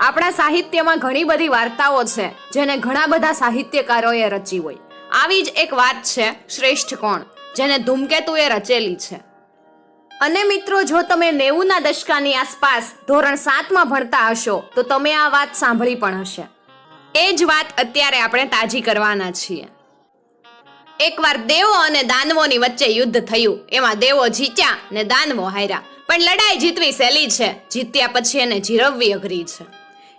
આપણા સાહિત્યમાં ઘણી બધી વાર્તાઓ છે, જેને ઘણા બધા સાહિત્યકારોએ રચી હોય. આવી જ એક વાત છે, શ્રેષ્ઠ કોણ, જેને ધૂમકેતુએ રચેલી છે. અને મિત્રો, જો તમે નેવુંના દશકાની આસપાસ ધોરણ સાતમાં ભણતા હશો, તો તમે આ વાત સાંભળી પણ હશે. એ જ વાત અત્યારે આપણે તાજી કરવાના છીએ. એકવાર દેવો અને દાનવોની વચ્ચે યુદ્ધ થયું, એમાં દેવો જીત્યા ને દાનવો હાર્યા. પણ લડાઈ જીતવી સહેલી છે. જીત્યા પછી એને જીરવવી અઘરી છે.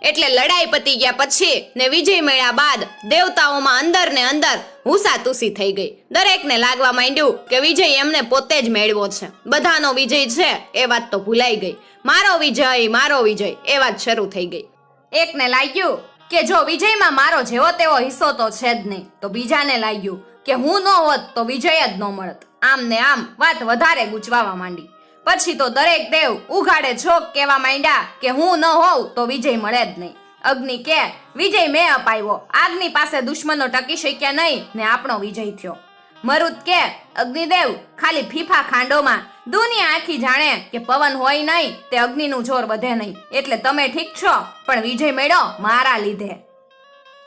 એટલે લડાઈ પતી ગયા પછી ને વિજય મેળ્યા બાદ દેવતાઓમાં અંદર ને અંદર હુસાતુસી થઈ ગઈ. દરેકને લાગવા માંડ્યું કે વિજય એમને પોતે જ મેળવો છે. બધાનો વિજય છે એ વાત તો ભૂલાઈ ગઈ. મારો વિજય મારો વિજય, એ વાત શરૂ થઈ ગઈ. એકને લાગ્યું કે જો વિજયમાં મારો જેવો તેવો હિસ્સો તો છે જ નહીં, તો બીજાને લાગ્યું કે હું ન હોત તો વિજય જ ન મળત. આમ ને આમ વાત વધારે ગૂંચવાવા માંડી. પછી તો દરેક દેવ ઉઘાડે છોક કહેવા માંડ્યા કે હું ન હોઉં તો વિજય મળે જ નહીં. અગ્નિ કે, વિજય મેં અપાવ્યો. આગની પાસે દુશ્મનો ટકી શક્યા નહીં ને આપણો વિજય થયો. મરુત કે, અગ્નિદેવ, ખાલી ફીફા ખાંડોમાં. દુનિયા આખી જાણે કે પવન હોય નહીં તે અગ્નિનું જોર વધે નહીં. એટલે તમે ઠીક છો, પણ વિજય મેળો મારા લીધે.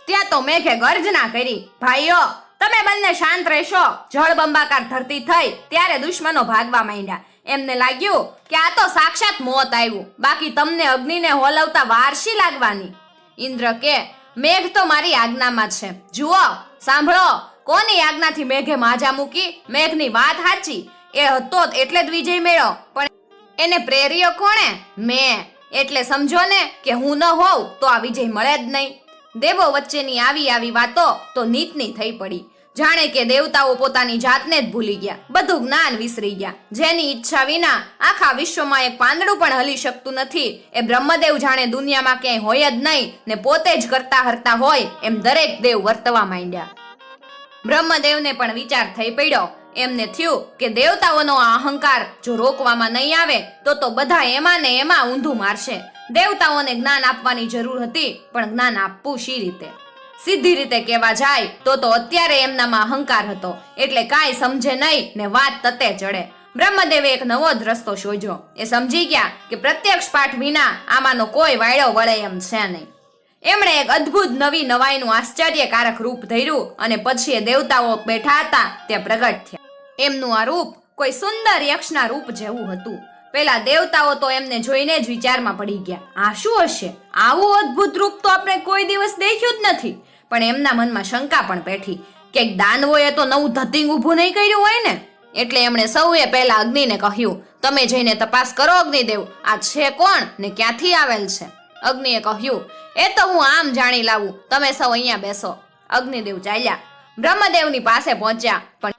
ત્યાં તો મેઘે ગર્જના કરી, ભાઈઓ, તમે બંને શાંત રહેશો. જળબંબાકાર ધરતી થઈ, ત્યારે દુશ્મનો ભાગવા માંડ્યા. એમને લાગ્યું કે આ તો સાક્ષાત મોત આવ્યું. બાકી તમને અગ્નિને હોલવતા વારસી લાગવાની? ઇન્દ્ર કે, મેઘ તો મારી આજ્ઞામાં છે. જુઓ, સાંભળો, કોની આજ્ઞાથી મેઘે માજા મૂકી મેઘની વાત સાચી એ હતો એટલે જ વિજય મેળો. પણ એને પ્રેર્યો કોણે? મેં. એટલે સમજો ને કે હું ન હોઉં તો આ વિજય મળે જ નહીં. દેવો વચ્ચેની આવી આવી વાતો તો નીતની થઈ પડી. જાણે કે દેવતાઓ પોતાની જાતને જ ભૂલી ગયા. બધું જ્ઞાન વિસરી ગયા. જેની ઈચ્છા વિના આખા વિશ્વમાં એક પાંદડું પણ હલી શકતું નથી. એ બ્રહ્મદેવ જાણે દુનિયામાં ક્યાંય હોય જ નહીં ને પોતે જ કરતા હરતા હોય એમ દરેક દેવ વર્તવા માંડ્યા. બ્રહ્મદેવને પણ વિચાર થઈ પડ્યો. એમને થયું કે દેવતાઓનો આ અહંકાર જો રોકવામાં નહીં આવે, તો તો બધા એમાં ને એમાં ઊંધું મારશે. દેવતાઓને જ્ઞાન આપવાની જરૂર હતી, પણ જ્ઞાન આપવું શી રીતે? સીધી રીતે કહેવા જાય તો તો અત્યારે એમનામાં અહંકાર હતો. એટલે કાંઈ સમજે નહીં ને વાત તતે ચડે. બ્રહ્મદેવે એક નવો જ રસ્તો શોધ્યો. એ સમજી ગયા કે પ્રત્યક્ષ પાઠ વિના આમાંનો કોઈ વાયડો વળે એમ છે નહીં. એમણે એક અદ્ભુત નવી નવાઈનું આશ્ચર્યકારક રૂપ ધર્યું અને પછી એ દેવતાઓ બેઠા હતા તે પ્રગટ થયા. એમનું આ રૂપ કોઈ સુંદર યક્ષના રૂપ જેવું હતું. પેલા દેવતાઓ તો એમને જોઈને જ વિચારમાં પડી ગયા. આ શું હશે? આવું અદ્ભુત રૂપ તો આપણે કોઈ દિવસ દેખ્યું જ નથી. પણ એમના મનમાં શંકા પણ બેઠી કે દાનવોએ તો નવું ધતિંગ ઊભું નહીં કર્યું હોય ને? એટલે એમણે સૌએ પહેલા અગ્નિને કહ્યું, તમે જઈને તપાસ કરો, અગ્નિદેવ. આ છે કોણ ને ક્યાંથી આવેલ છે? અગ્નિએ કહ્યું, એ તો હું આમ જાણી લાવું. તમે સૌ અહીંયા બેસો. અગ્નિદેવ ચાલ્યા. બ્રહ્મદેવની પાસે પહોંચ્યા, પણ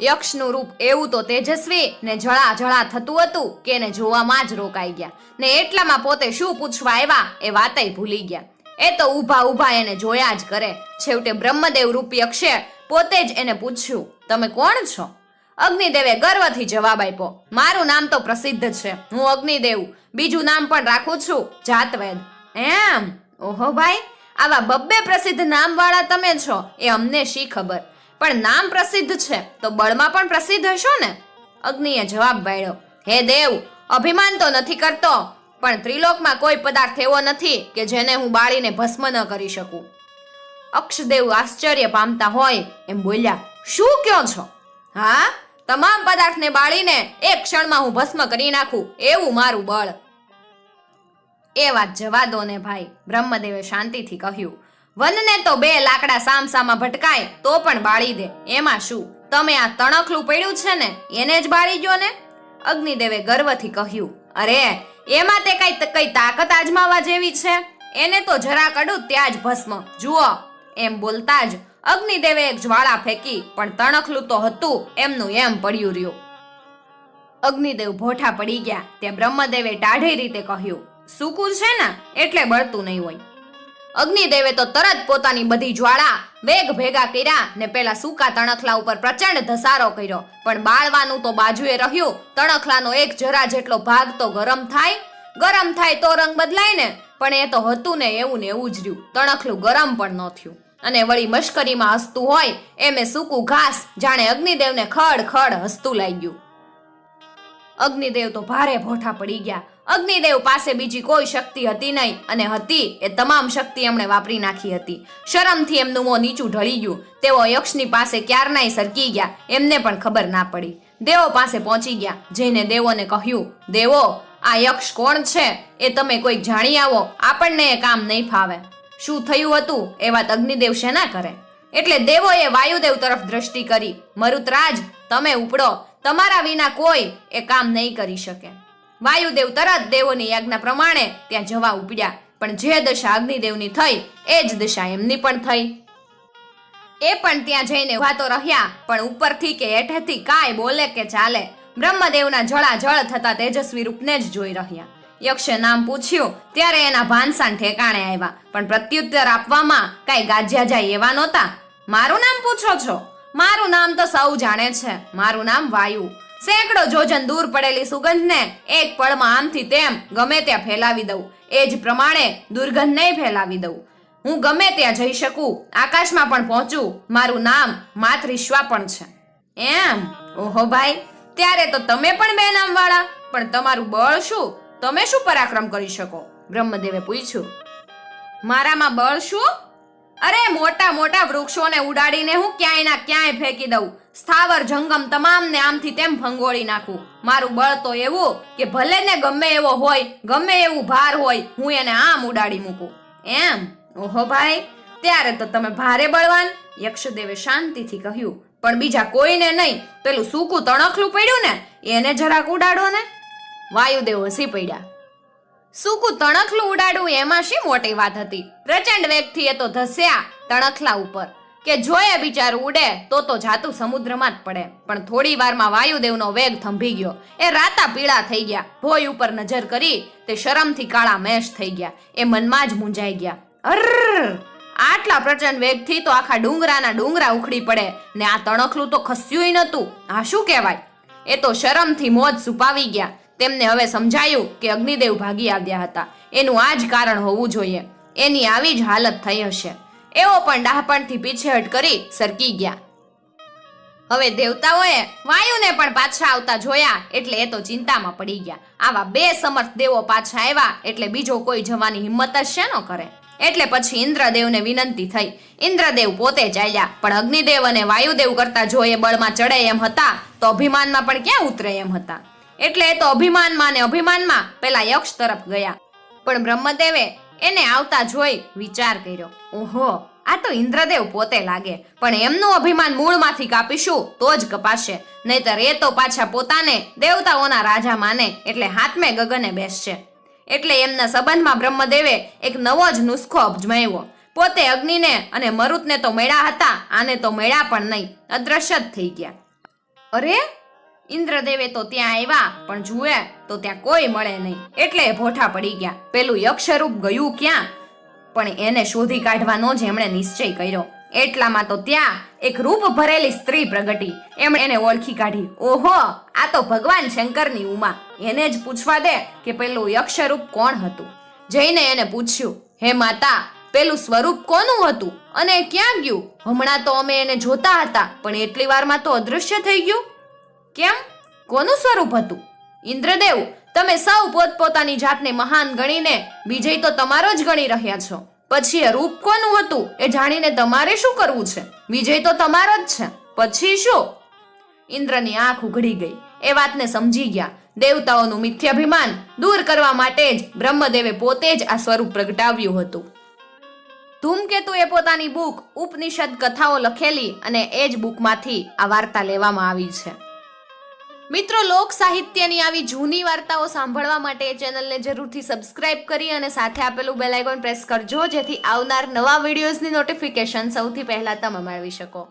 યક્ષનું રૂપ એવું તો તેજસ્વી ને જળા જળા થતું હતું કે એને જોવામાં જ રોકાઈ ગયા. ને એટલામાં પોતે શું પૂછવા આવ્યા એ વાતય ભૂલી ગયા. એ તો ઊભા ઊભા એને જોયા જ કરે. છેવટે બ્રહ્મદેવ રૂપી અક્ષય પોતે જ એને પૂછ્યું, તમે કોણ છો? અગ્નિદેવે ગર્વથી જવાબ આપ્યો, મારું નામ તો પ્રસિદ્ધ છે. હું અગ્નિદેવ. બીજું નામ પણ રાખું છું, જાતવેદ. એમ? ઓહો ભાઈ, આવા બબ્બે પ્રસિદ્ધ નામવાળા તમે છો, એ અમને શી ખબર? પણ નામ પ્રસિદ્ધ છે, તો બળમાં પણ પ્રસિદ્ધ હશો ને? અગ્નિએ જવાબ વાળ્યો, હે દેવ, અભિમાન તો નથી કરતો. પણ ત્રિલોકમાં કોઈ પદાર્થ એવો નથી કે જેને હું બાળીને ભસ્મ ન કરી શકું. અક્ષદેવ આશ્ચર્ય પામતા હોય એમ બોલ્યા, શું કયો છો? હા, તમામ પદાર્થને બાળીને એક ક્ષણમાં હું ભસ્મ કરી નાખું, એવું મારું બળ. એ વાત જવા દો ને ભાઈ, બ્રહ્મદેવે શાંતિથી કહ્યું, વનને તો બે લાકડા સામસામાં ભટકાય, તો પણ બાળી દે. એમાં શું? તમે આ તણખલું પડ્યું છે ને, એને જ બાળી ગયો ને? અગ્નિદેવે ગર્વથી કહ્યું, અરે એમાં તે કઈ કઈ તાકાત આજમાવા જેવી છે? એને તો જરા કડું ત્યાં જ ભસ્મ. જુઓ, એમ બોલતા જ અગ્નિદેવે એક જ્વાળા ફેંકી, પણ તણખલું તો હતું, એમનું એમ પડ્યું રહ્યું. અગ્નિદેવ ભોઠા પડી ગયા. તે બ્રહ્મદેવે ટાઢી રીતે કહ્યું, સૂકું છે ને? એટલે બળતું નહીં હોય. અગ્નિદેવે તો તરત પોતાની બધી જ્વાળા વેગ ભેગા કર્યા ને પેલા સૂકા તણખલા ઉપર પ્રચંડ ધસારો કર્યો. પણ બાળવાનું તો બાજુએ રહ્યું. તણખલાનો એક જરા જેટલો ભાગ તો ગરમ થાય. ગરમ થાય તો રંગ બદલાય ને. પણ એ તો હતું ને એવું ને એવું જ રહ્યું. તણખલું ગરમ પણ ન થયું. અને વળી મશ્કરીમાં હસતું હોય એમે સૂકું ઘાસ જાણે અગ્નિદેવને ખડ ખડ હસતું લાગ્યું. અગ્નિદેવ તો ભારે ભોઠા પડી ગયા. અગ્નિદેવ પાસે બીજી કોઈ શક્તિ હતી નહીં અને હતી એ તમામ શક્તિ એમણે વાપરી નાખી હતી. શરમથી એમનું મોં નીચું ઢળી ગયું. તેઓ યક્ષની પાસે ક્યારનાય સરકી ગયા, એમને પણ ખબર ના પડી. દેવો પાસે પહોંચી ગયા, જઈને દેવોને કહ્યું, દેવો, આ યક્ષ કોણ છે? એ તમે કોઈક જાણી આવો. આપણને એ કામ નહીં ફાવે. શું થયું હતું? એ વાત અગ્નિદેવ શેના કરે? એટલે દેવોએ વાયુદેવ તરફ દ્રષ્ટિ કરી. મરુતરાજ, તમે ઉપડો. તમારા વિના કોઈ એ કામ નહીં કરી શકે. વાયુદેવ તરત દેવોની યાજ્ઞા પ્રમાણે ત્યાં જવા ઉપડ્યા. પણ જે દશા અગ્નિદેવની થઈ, એ જ દશા એમની પણ થઈ. એ પણ ત્યાં જઈને વાતો રહ્યા, પણ ઉપરથી કે હેઠેથી કાંઈ બોલે કે ચાલે. બ્રહ્મદેવના જળાજળ થતા તેજસ્વી રૂપને જ જોઈ રહ્યા. યક્ષે નામ પૂછ્યું, ત્યારે એના ભાનસાન ઠેકાણે આવ્યા. પણ પ્રત્યુત્તર આપવામાં કાંઈ ગાજ્યા જાય એવા નહોતા. મારું નામ પૂછો છો? મારું નામ તો સૌ જાણે છે. મારું નામ વાયુ. સેંકડો જોજન દૂર પડેલી સુગંધને એક પળમાં આમથી તેમ ગમે ત્યાં ફેલાવી દઉં. એ જ પ્રમાણે દુર્ગંધ નહીં ફેલાવી દઉં. હું ગમે ત્યાં જઈ શકું, આકાશમાં પણ પહોંચું, મારું નામ માતૃશ્વા પણ છે. એમ? ઓહો ભાઈ, ત્યારે તો તમે પણ બે નામ વાળા પણ તમારું બળ શું? તમે શું પરાક્રમ કરી શકો? બ્રહ્મદેવે પૂછ્યું. મારામાં બળ શું? અરે મોટા મોટા વૃક્ષોને ઉડાડીને હું ક્યાંય ના ક્યાંય ફેંકી દઉં. સ્થાવર જંગમ તમામને આમથી તેમ ભંગોળી નાખું. મારું બળ તો એવું કે ભલે ને ગમે એવો હોય, ગમે એવું ભાર હોય, હું એને આમ ઉડાડી મૂકું. એમ? ઓહો ભાઈ, ત્યારે તો તમે ભારે બળવાન, યક્ષદેવે શાંતિથી કહ્યું. પણ બીજા કોઈને નહીં, પેલું સૂકું તણખલું પડ્યું ને, એને જરાક ઉડાડો ને. વાયુદેવ હસી પડ્યા. સૂકું તણખલું ઉડાડવું એમાં શી મોટી વાત હતી? પ્રચંડ વેગથી એ તો ધસ્યા તણખલા ઉપર. કે જોયે બિચારું ઉડે, તો તો જાતું સમુદ્રમાં જ પડે. પણ થોડી વારમાં વાયુદેવનો વેગ થંભી ગયો. એ રાતા પીળા થઈ ગયા. ભોય ઉપર નજર કરી, તે શરમથી કાળા મેશ થઈ ગયા. એ મનમાં જ મૂંઝાઈ ગયા. અર આટલા પ્રચંડ વેગથી તો આખા ડુંગરાના ડુંગરા ઉખડી પડે. ને આ તણખલું તો ખસ્યુંય નહોતું. આ શું કહેવાય? એ તો શરમથી મોજ છુપાવી ગયા. તેમને હવે સમજાયું કે અગ્નિદેવ ભાગી આવ્યા હતા. એનું આ જ કારણ હોવું જોઈએ. એની આવી જ હાલત થઈ હશે. એવો પણ ડાહપણથી પીછેહટ કરી સરકી ગયા. હવે દેવતાઓએ વાયુને પણ પાછા આવતા જોયા એટલે એ તો ચિંતામાં પડી ગયા. આવા બે સમર્થ દેવો પાછા આવ્યા એટલે બીજો કોઈ જવાની હિંમત જ શેનો કરે? એટલે પછી ઇન્દ્રદેવને વિનંતી થઈ. ઇન્દ્રદેવ પોતે ચાલ્યા, પણ અગ્નિદેવ અને વાયુદેવ કરતા જો એ બળમાં ચડે એમ હતા, તો અભિમાનમાં પણ ક્યાં ઉતરે એમ હતા? એટલે એ તો અભિમાનમાં ને અભિમાનમાં પેલા યક્ષ તરફ ગયા. પણ બ્રહ્મદેવે એને આવતા જોઈ વિચાર કર્યો, ઓહો, આ તો ઇન્દ્રદેવ પોતે લાગે, પણ એમનું અભિમાન મૂળમાંથી કાપીશું તો જ કપાશે. નહીતર એ તો પાછા પોતાને દેવતાઓના રાજા માને, એટલે હાથમે ગગને બેસશે. એટલે એમના સંબંધમાં બ્રહ્મદેવે એક નવો જ નુસ્ખો અજમાવ્યો પોતે અગ્નિને અને મરુતને તો મેળા હતા, આને તો મેળા પણ નહીં, અદ્રશ્ય જ થઈ ગયા. અરે ઇન્દ્રદેવે તો ત્યાં આવ્યા, પણ જુએ તો ત્યાં કોઈ મળે નહીં. એટલે ભોઠા પડી ગયા. પેલું યક્ષરૂપ ગયું ક્યાં? પણ એને શોધી કાઢવાનો જ એમણે નિશ્ચય કર્યો. એટલામાં તો ત્યાં એક રૂપ ભરેલી સ્ત્રી પ્રગટી. એમણે એને ઓળખી કાઢી. ઓહો, આ તો ભગવાન શંકરની ઉમા. એને જ પૂછવા દે કે પેલું યક્ષરૂપ કોણ હતું? જઈને એને પૂછ્યું, હે માતા, પેલું સ્વરૂપ કોનું હતું? અને ક્યાં ગયું? હમણાં તો અમે એને જોતા હતા, પણ એટલી વારમાં તો અદૃશ્ય થઈ ગયું. કેમ? કોનું સ્વરૂપ હતું? ઇન્દ્રદેવ, તમે સૌ પોતપોતાની જાતને મહાન ગણીને વિજય તો તમારો જ ગણી રહ્યા છો. પછી એ રૂપ કોનું હતું એ જાણીને તમારે શું કરવું છે? વિજય તો તમારો જ છે. પછી શું? ઇન્દ્રની આંખ ઉઘડી ગઈ. એ વાતને સમજી ગયા. દેવતાઓનું મિથ્યાભિમાન દૂર કરવા માટે જ બ્રહ્મદેવે પોતે જ આ સ્વરૂપ પ્રગટાવ્યું હતું. ધૂમકેતુએ પોતાની બુક ઉપનિષદ કથાઓ લખેલી અને એ જ બુકમાંથી આ વાર્તા લેવામાં આવી છે. મિત્રો, લોક સાહિત્યની આવી જૂની વાર્તાઓ સાંભળવા માટે એ ચેનલને જરૂરથી સબસ્ક્રાઇબ કરી અને સાથે આપેલું બેલ આઇકોન પ્રેસ કરજો, જેથી આવનાર નવા વિડીયોઝની નોટિફિકેશન સૌથી પહેલાં તમે મેળવી શકો.